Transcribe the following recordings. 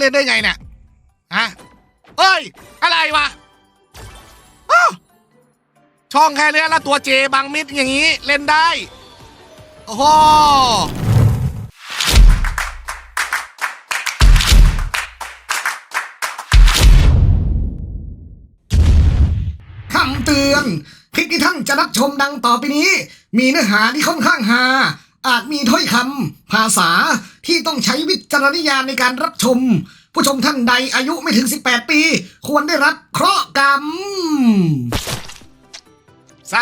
เล่นได้ไงเนี่ยฮะเอ้ย อะไรวะอ้าวช่องแค่เนี้ยแล้วตัวเจบังมิดอย่างนี้เล่นได้ โอ้โหคำเตือนคลิปที่ท่านจะรับชมดังต่อไปนี้ มีเนื้อหาที่ค่อนข้างฮา อาจมีถ้อยคำภาษาที่ต้องใช้วิจารณญาณในการรับชม ผู้ชมท่านใดอายุไม่ถึง 18 ปี ควรได้รับเคราะห์กรรม ส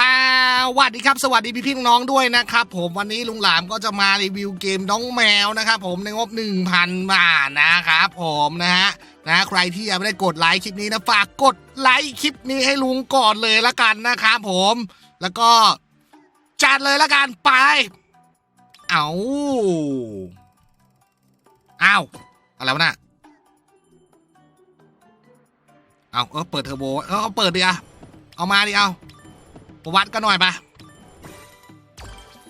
วัสดีครับ สวัสดีพี่พี่น้องๆด้วยนะครับ ผมวันนี้ลุงหลามก็จะมารีวิวเกมน้องแมวนะครับผมในงบ 1,000 บาทนะครับผมนะฮะนะใครที่ยังไม่ได้กดไลค์คลิปนี้นะฝากกดไลค์คลิปนี้ให้ลุงก่อนเลยละกันนะครับผม แล้วก็จัดเลยละกันไป เอาเอาอะไรวะน่ะเอาเออเปิดเทอร์โบเออเอาเปิดดิอะเอามาดิเอาประวัดกันหน่อยปะ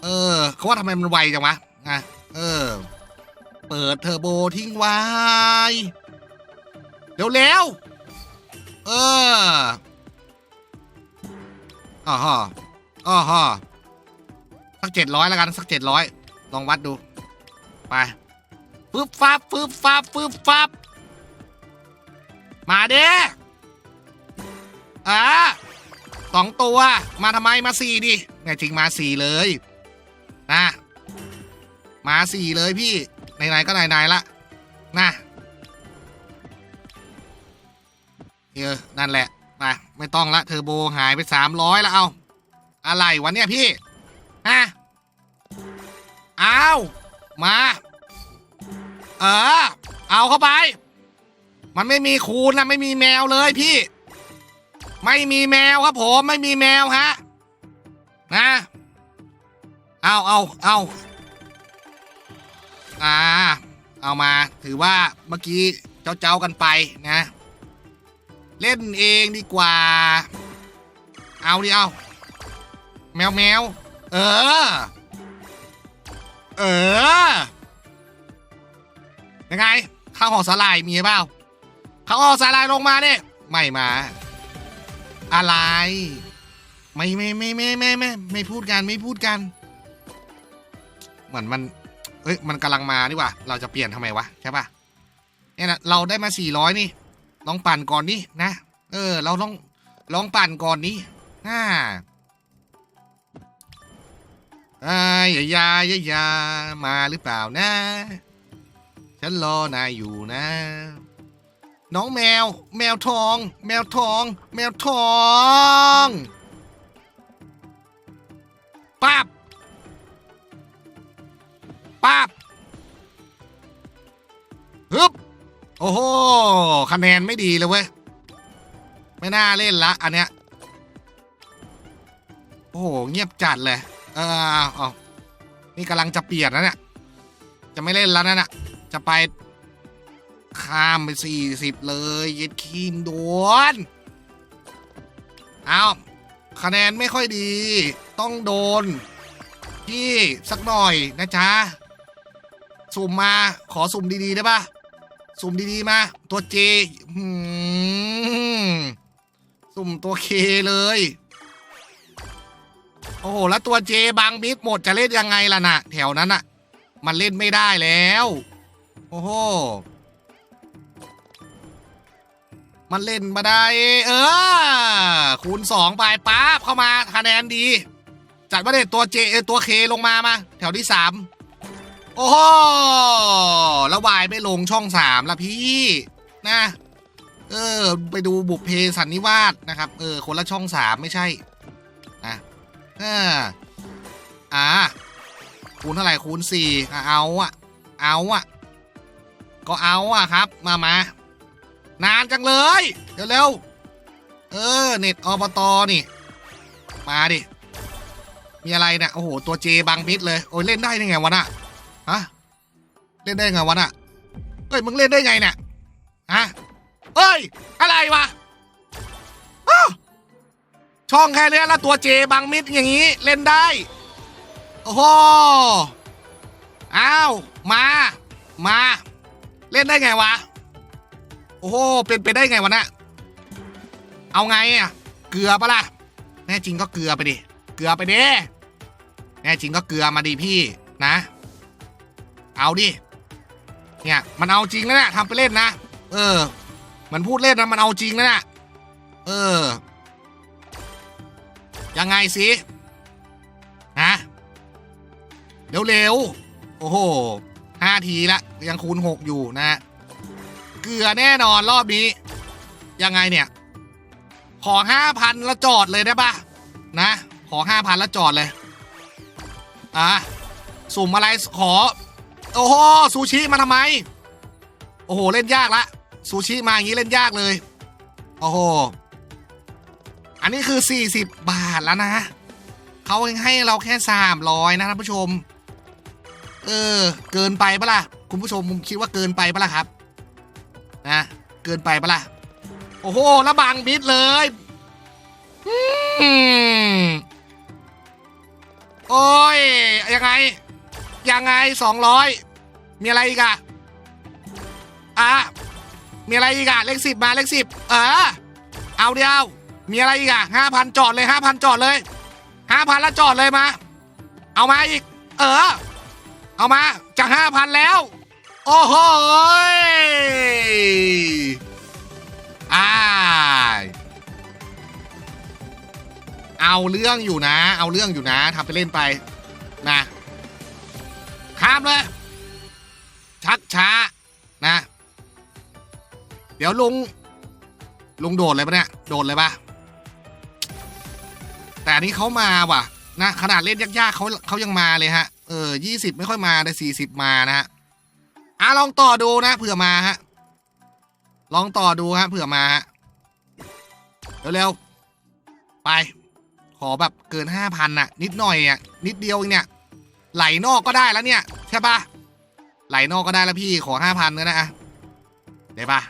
เออเขาว่าทำไมมันไวจังวะนะเออ เปิดเทอร์โบทิ้งไว้เร็วเร็วๆเอออ๋อฮะอ๋อฮะสักเจ็ดร้อยแล้วกันสักเจ็ดร้อย ลองวัดดู ไปฟึบฟับฟึบฟับฟึบฟับมาเด้อ่าสองตัว มาทำไมมาสี่ดิแน่จริงมาสี่เลยนะมาสี่เลยพี่ไหนๆก็ไหนๆละนะเออนั่นแหละมาไม่ต้องละเทอร์โบหายไปสามร้อยแล้วเอา อะไรวะเนี่ยพี่ฮะ อามา เออ เอาเข้าไป มันไม่มีคูณนะไม่มีแมวเลยพี่ ไม่มีแมวครับผม ไม่มีแมวฮะ นะ เอาเอาเอาอ่า เอามา ถือว่าเมื่อกี้เจ้าเจ้าๆกันไปนะ เล่นเองดีกว่า เอาดิเอา แมวแมว เออ เออ ยังไง ข้าวห่อสาลายมีเปล่าข้าวห่อสาลายลงมาเนี่ยไม่มา อะไร ไม่ไม่ไม่ไม่ไม่ไม่ไม่พูดกันไม่พูดกัน เหมือนมันเอ้ยมันกำลังมานี่ว่า เราจะเปลี่ยนทำไมวะใช่ปะเนี่ยนะเราได้มาสี่ร้อยนี่ ลองปั่นก่อนนี่นะ เออ เราลองลองปั่นก่อนนี่อ่า อาอย่ายายายามาหรือเปล่านะ ฉันรอนายอยู่นะ น้องแมว แมวทอง แมวทอง แมวทองป้าบป้าบฮึบโอ้โหคะแนนไม่ดีเลยเว้ยไม่น่าเล่นละอันเนี้ยโอ้โหเงียบจัดเลย เออเอาเอานี่กำลังจะเปลี่ยนแล้วเนี่ย จะไม่เล่นแล้วนั่นน่ะจะไปข้ามไปสี่สิบเลยเย็ดคีมโดน เอาคะแนนไม่ค่อยดี ต้องโดนพี่สักหน่อยนะจ๊ะ สุ่มมาขอสุ่มดีๆได้ปะสุ่มดีๆมา ตัวเจสุ่มตัวเคเลย โอ้โหแล้วตัวเจบางบิ๊กหมดจะเล่นยังไงล่ะนะแถวนั้นน่ะมันเล่นไม่ได้แล้ว โอ้โหมันเล่นมาได้ เออ คูณสองไปป๊าบเข้ามาคะแนนดี จัดมาเด็ดตัวเจตัวเคลงมามา แถวที่สามโอ้โหแล้ววายไม่ลงช่องสามละพี่นะ เออ ไปดูบุพเพสันนิวาสนะครับ เออ คนละช่องสามไม่ใช่ เอออ่าคูณเท่าไหร่คูณสี่อะ เอาอะเอาอะก็เอาอะครับ มามานานจังเลย เร็วๆ เออ เน็ตอบตนี่ มาดิ มีอะไรเนะี่ย โอ้โห ตัวเจบังมิดเลย โอ้ยเล่นได้ยังไงวะน่ะ ฮะ เล่นได้ไงวะน่ะ เฮ้ย มึงเล่นได้ไงเนี่ย ฮะเอ้ย อะไรวะ ช่องแค่เนี้ยแล้วตัวเจบังมิดอย่างนี้เล่นได้ โอ้โห อ้าว มา มา เล่นได้ไงวะ โอ้โห เป็นไปได้ไงวะน่ะเอาไงอะ เกลือปะล่ะ แน่จริงก็เกลือไปดิ เกลือไปดิ แน่จริงก็เกลือมาดิพี่นะ เอาดิ เนี่ยมันเอาจริงแล้วนะทำไปเล่นนะ เออ มันพูดเล่นนะมันเอาจริงแล้วนะ เออ ยังไงสินะเร็วๆ โอ้โหห้าทีละ ยังคูณหกอยู่นะ เกลือแน่นอนรอบนี้ ยังไงเนี่ย ขอห้าพันแล้วจอดเลยได้ปะนะ ขอห้าพันแล้วจอดเลย อะ สุ่มอะไรขอ โอ้โห ซูชิมาทำไม โอ้โห เล่นยากละ ซูชิมาอย่างนี้เล่นยากเลย โอ้โห อันนี้คือ 40 บาทแล้วนะเขาให้เราแค่ 300 นะท่านผู้ชม เออ เกินไปปะล่ะ คุณผู้ชมคิดว่าเกินไปปะล่ะครับ นะ เกินไปปะล่ะ โอ้โหแล้วบางมิดเลยอโอ้ย ยังไง ยังไงสองร้อยมีอะไรอีกอะอะมีอะไรอีกอะเลขสิบมาเลขสิบเออ เอาเดียว มีอะไรอีกอะห้าพันจอดเลยห้าพันจอดเลยห้าพันแล้วจอดเลยมา เอามาอีก เออ เอามาจะห้าพันแล้ว โอ้โหอ่าเอาเรื่องอยู่นะ เอาเรื่องอยู่นะทำไปเล่นไปนะข้ามเลย ชักช้านะ เดี๋ยวลุงลุงโดดเลยปะเนี่ย โดดเลยปะแต่อั นี้เขามาว่ะนะขนาดเล่นยากๆเขาเขายังมาเลยฮะ เออยี่สิบไม่ค่อยมาแต่สี่สิบมานะฮะอะลองต่อดูนะเผื่อมาฮะ ลองต่อดูฮะเผื่อมาฮะเร็วๆไป ขอแบบเกินห้าพันน่ะ นิดหน่อยอะนิดเดียวเองเนี่ย ไหลนอกก็ได้แล้วเนี่ย ใช่ปะไหลนอกก็ได้แล้วพี่ขอห้าพันก็ได้อะได้ปะ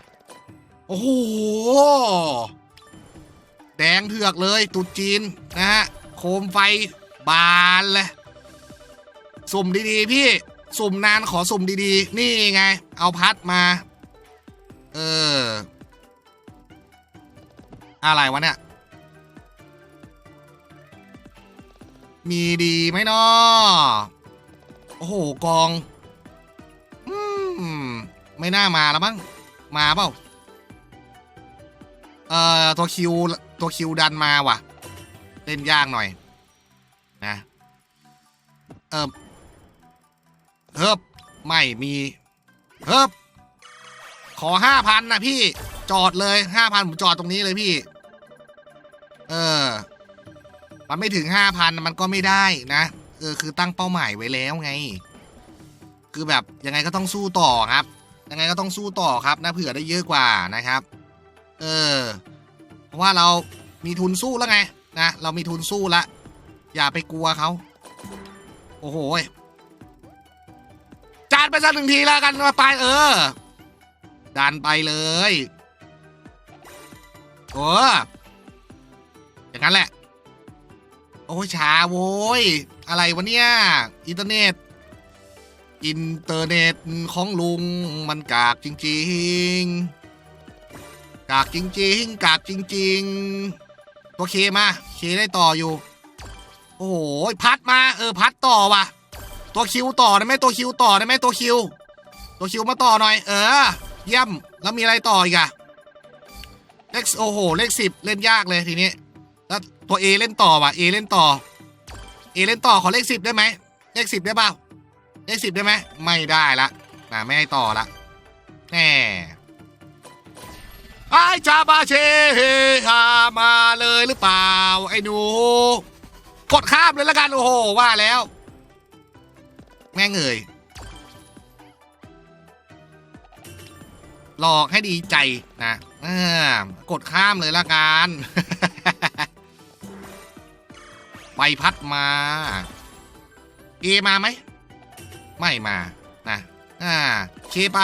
โอ้โห แดงเถือกเลยตุดจีนนะฮะโคมไฟบานเลยสุ่มดีๆ พี่สุ่มนานขอสุ่มดีๆ นี่ไง เอาพัดมา เออ อะไรวะเนี่ย มีดีไหมเนาะโอ้โห กอง อืม ไม่น่ามาแล้วมั้งมาเปล่า เอ่อ ตัวคิว ตัวคิวดันมาว่ะ เล่นยากหน่อย นะเออเฮิบไม่มีเฮิบขอห้าพันนะพี่จอดเลยห้าพันผมจอดตรงนี้เลยพี่ เออ มันไม่ถึงห้าพันมันก็ไม่ได้นะเออคือตั้งเป้าหมายไว้แล้วไง คือแบบยังไงก็ต้องสู้ต่อครับ ยังไงก็ต้องสู้ต่อครับนะเผื่อได้เยอะกว่านะครับ เออ เพราะว่าเรามีทุนสู้แล้วไงนะเรามีทุนสู้ละอย่าไปกลัวเขาโอ้โหจานไปสักหนึ่งทีแล้วกันมาไปเออดันไปเลยโอ้อย่างนั้นแหละ โอ้ยช้าโว้ย อะไรวะเนี่ย อินเทอร์เน็ต อินเทอร์เน็ตของลุงมันกากจริง ๆ กากจริงๆ กากจริงๆตัวเคมาเคได้ต่ออยู่ โอ้โหพัดมาเออพัดต่อว่ะ ตัวคิวต่อได้ไหมตัวคิวต่อได้ไหมตัวคิว ตัวคิวมาต่อหน่อย เออ เยี่ยมแล้วมีอะไรต่ออีกอะเลขโอ้โหเลขสิบเล่นยากเลยทีนี้แล้วตัว A เล่นต่อว่ะ A เล่นต่อ A เล่นต่อขอเลขสิบได้ไหมเลขสิบได้เปล่าเลขสิบได้ไหมไม่ได้ละนะไม่ให้ต่อละแน่ ไอ้าบาเชเฮามาเลยหรือเปล่า ไอ้หนู กดข้ามเลยละกัน โอ้โห ว่าแล้ว แม่งเอ่ยหลอกให้ดีใจนะอ่ากดข้ามเลยละกันใบพัดมา เอมาไหม ไม่มา นะ อ่า เคไป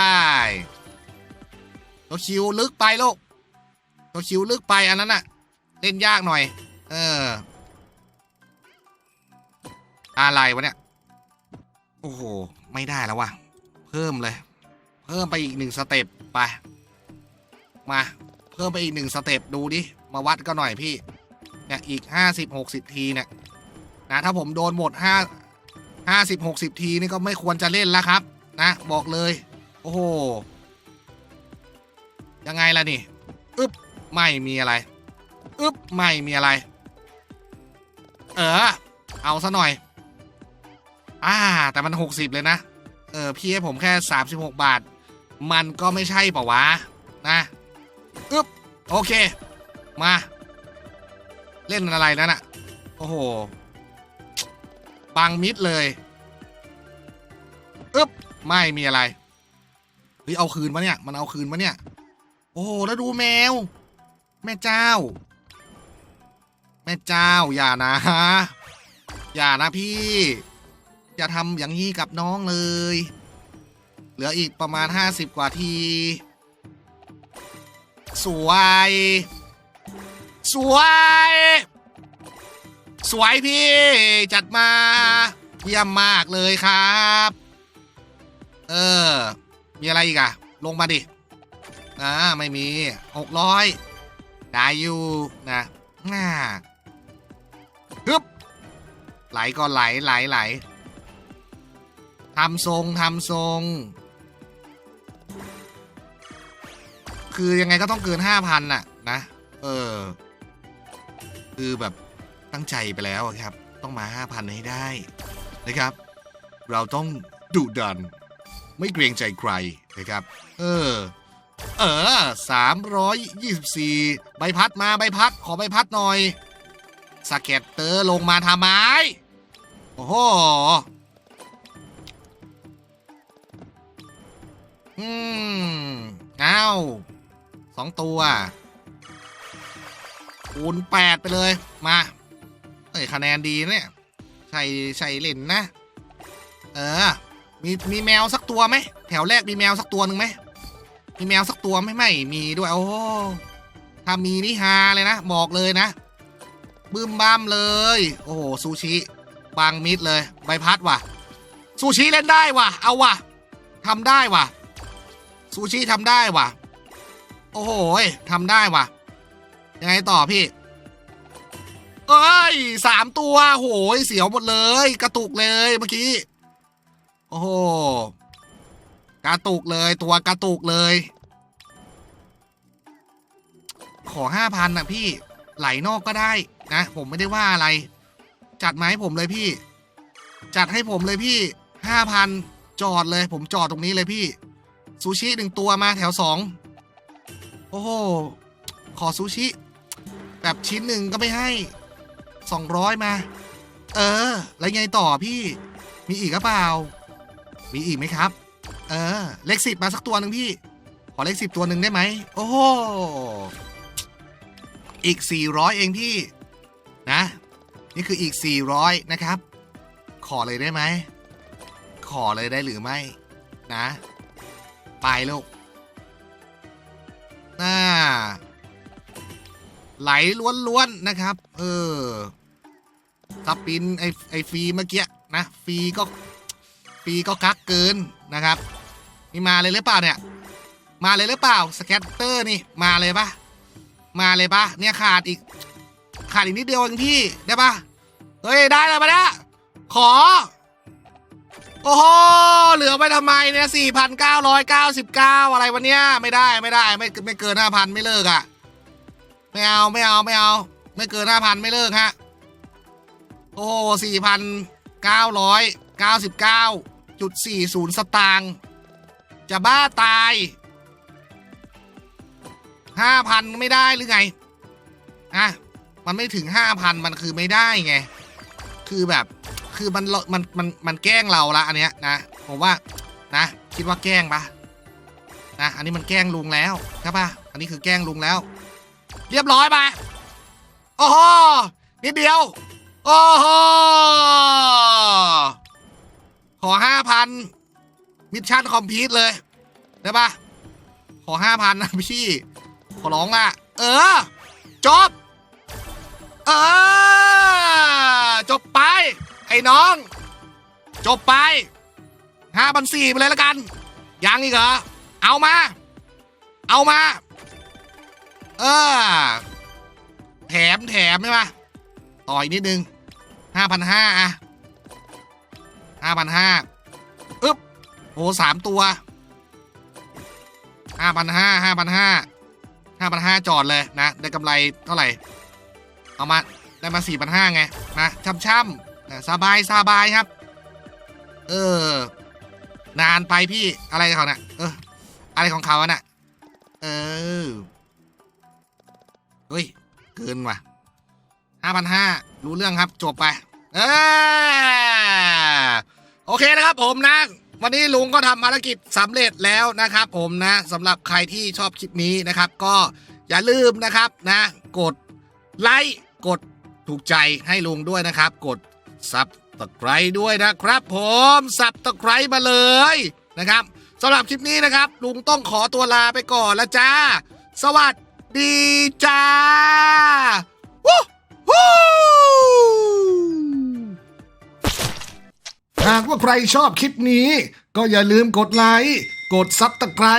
ตัวคิวลึกไปลูกตัวคิวลึกไปอันนั้นน่ะเล่นยากหน่อย เออ อะไรวะเนี่ย โอ้โห ไม่ได้แล้วว่ะเพิ่มเลย เพิ่มไปอีกหนึ่งสเต็ปไป มา เพิ่มไปอีกหนึ่งสเต็ปดูดิ มาวัดก็หน่อยพี่ เนี่ยอีกห้าสิบหกสิบทีเนี่ย นะถ้าผมโดนหมดห้าห้าสิบหกสิบทีนี่ก็ไม่ควรจะเล่นแล้วครับ นะ บอกเลย โอ้โห ยังไงล่ะนี่อึ๊บไม่มีอะไรอึ๊บไม่มีอะไร เออ เอาซะหน่อย อ่า แต่มันหกสิบเลยนะ เออ พี่ให้ผมแค่สามสิบหกบาท มันก็ไม่ใช่ปล่าวะ นะอึ๊บโอเค มา เล่นอะไรนั่นอะโอ้โห บังมิดเลยอึ๊บไม่มีอะไรเฮ้ยเอาคืนมาเนี่ย มันเอาคืนมาเนี่ย อ้โหแล้วดูแมว แม่เจ้า แม่เจ้า อย่านะ อย่านะพี่ อย่าทำอย่างนี้กับน้องเลย เหลืออีกประมาณ 50 กว่าที สวย สวย สวยพี่ จัดมา เยี่ยมมากเลยครับ เออ มีอะไรอีกอะลงมาดิ อ่าไม่มีหกร้อยได้อยู่นะน่าฮึบไหลก็ไหลไหลไหลทำทรงทำทรง คือยังไงก็ต้องเกินห้าพันน่ะนะ เออ คือแบบตั้งใจไปแล้วครับ ต้องมาห้าพันให้ได้นะครับ เราต้องดุดัน ไม่เกรงใจใครนะครับ เออ เออสามร้อยยี่สิบสี่ใบพัดมาใบพัดขอใบพัดหน่อยสเก็ตเตอร์ลงมาทำไมโอ้โหอืมเอาสองตัว คูณแปดไปเลย มา เอ้ยคะแนนดีเนี่ย ใช่ใช่เล่นนะ เออ มีมีแมวสักตัวไหม แถวแรกมีแมวสักตัวหนึ่งไหม มีแมวสักตัวไม่ไม่มีด้วยโอ้ถ้ามีนี่ฮาเลยนะบอกเลยนะบึ้มบ้ามเลย โอ้โหซูชิบางมิดเลยใบพัดว่ะซูชิเล่นได้ว่ะ เอาว่ะทำได้ว่ะซูชิทำได้ว่ะ โอ้โหทำได้ว่ะ ยังไงต่อพี่เอ้ยสามตัวโหยเสียวหมดเลย กระตุกเลยเมื่อกี้ โอ้โห กระตุกเลยตัวกระตุกเลย ขอห้าพันนะพี่ไหลนอกก็ได้นะผมไม่ได้ว่าอะไร จัดมาให้ผมเลยพี่ จัดให้ผมเลยพี่ห้าพันจอดเลย ผมจอดตรงนี้เลยพี่ซูชิหนึ่งตัวมาแถวสองโอ้โหขอซูชิ แบบชิ้นหนึ่งก็ไม่ให้สองร้อยมา เออ แล้วไงต่อพี่ มีอีกหรือเปล่า มีอีกไหมครับ เออ เลขสิบมาสักตัวหนึ่งพี่ ขอเลขสิบตัวหนึ่งได้ไหม โอ้โห อีกสี่ร้อยเองพี่ นะ นี่คืออีกสี่ร้อยนะครับ ขอเลยได้ไหม ขอเลยได้หรือไม่ นะ ไปลูกน่าไหลล้วนๆนะครับ เออสปินไอไอฟีเมื่อกี้นะ ฟีก็ฟีก็กักเกินนะครับ นี่มาเลยหรือเปล่าเนี่ย มาเลยหรือเปล่าสแกตเตอร์นี่มาเลยปะมาเลยปะเนี่ยขาดอีก ขาดอีกนิดเดียวเองพี่ได้ปะเฮ้ยได้แล้วปะเนี่ยขอ โอ้โหเหลือไปทำไมเนี่ย4,999อยเก้าสิบเก้าอะไรวะเนี่ยไม่ได้ไม่ได้ไม่ไม่เกิน5,000ไม่เลิกอะ่ะไม่เอาไม่เอาไม่เอา ไม่เกิน5,000ไม่เลิกฮะโอ้โห4,999.40สตางค์ จะบ้าตาย5,000ไม่ได้หรือไง อะ มันไม่ถึง5,000มันคือไม่ได้ไง คือแบบ คือมัน มัน มัน มันแกล้งเราละอันเนี้ยนะ ผมว่า นะ คิดว่าแกล้งปะนะ อันนี้มันแกล้งลุงแล้วใช่ปะอันนี้คือแกล้งลุงแล้ว เรียบร้อยไปโอ้โหนิดเดียว โอ้โหขอห้าพัน มิชชั่นคอมพลีทเลย ได้ปะขอห้าพันนะพี่ ขอร้องละเออ จบ เออ จบไป ไอ้น้อง จบไปห้าพันสี่ไปเลยละกัน ยังอีกเหรอ เอามา เอามา เออ แถมแถมใช่ปะต่ออีกนิดนึงห้าพันห้าอะห้าพันห้า อ้สามตัวห้าพันห้าห้าพันห้าห้าพันห้าจอดเลยนะ ได้กำไรเท่าไหร่ เอามาได้มาสี่พันห้าไง นะช่ำๆนะสบายสบายครับ เออ นานไปพี่อะไรของเขาน่ะเออ อะไรของเขาอะน่ะเออเฮ้ย เกินว่ะห้าพันห้ารู้เรื่องครับ จบไป เออโอเคนะครับผมนะ วันนี้ลุงก็ทำภารกิจสำเร็จแล้วนะครับ ผมนะสำหรับใครที่ชอบคลิปนี้นะครับ ก็อย่าลืมนะครับนะ กดไลค์กดถูกใจให้ลุงด้วยนะครับ กดซับตะไคร้ด้วยนะครับผมซับตะไคร้มาเลยนะครับสำหรับคลิปนี้นะครับ ลุงต้องขอตัวลาไปก่อนล้วจ้า สวัสดีจ้าวู้ หากว่าใครชอบคลิปนี้ ก็อย่าลืมกดไลค์กดซับตะไคร้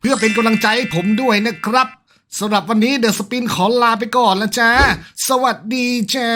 เพื่อเป็นกำลังใจให้ผมด้วยนะครับสำหรับวันนี้เดอะสปินขอลาไปก่อนแล้วจ้า สวัสดีจ้า